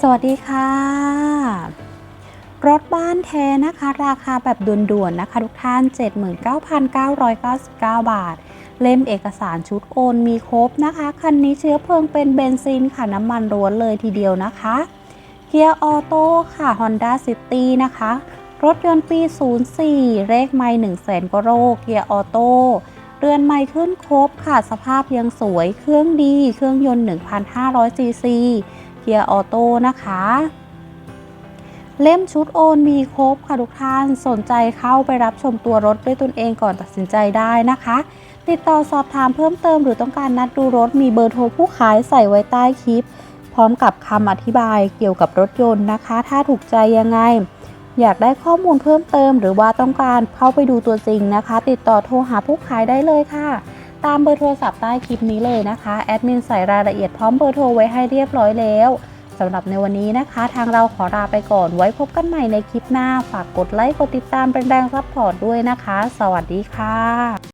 สวัสดีค่ะ รถบ้านแท้นะคะ ราคาแบบด่วนๆนะคะ ทุกท่าน 79,999 บาท เล่มเอกสารชุดโอนมีครบนะคะ คันนี้เชื้อเพลิงเป็นเบนซินค่ะ น้ำมันล้วนเลยทีเดียวนะคะเกียร์ออโต้ค่ะ Honda City นะคะ รถยนต์ปี 04 เลขไม่1 0 0 0 0แสนกว่าโลเกียร์ออโต้เรือนไม้ขึ้นครบค่ะ สภาพยังสวย เครื่องดี เครื่องยนต์ 1,500ซีซี เกียร์ออโต้นะคะ เล่มชุดโอนมีครบค่ะทุกท่านสนใจเข้าไปรับชมตัวรถด้วยตนเองก่อนตัดสินใจได้นะคะ ติดต่อสอบถามเพิ่มเติมหรือต้องการนัดดูรถมีเบอร์โทรผู้ขายใส่ไว้ใต้คลิป พร้อมกับคำอธิบายเกี่ยวกับรถยนต์นะคะ ถ้าถูกใจยังไงอยากได้ข้อมูลเพิ่มเติมหรือว่าต้องการเข้าไปดูตัวจริงนะคะ ติดต่อโทรหาผู้ขายได้เลยค่ะ ตามเบอร์โทรศัพท์ใต้คลิปนี้เลยนะคะแอดมินใส่รายละเอียดพร้อมเบอร์โทรไว้ให้เรียบร้อยแล้วสำหรับในวันนี้นะคะ ทางเราขอลาไปก่อนไว้พบกันใหม่ในคลิปหน้า ฝากกดไลค์กดติดตามเป็นแรงซัพพอร์ตด้วยนะคะ สวัสดีค่ะ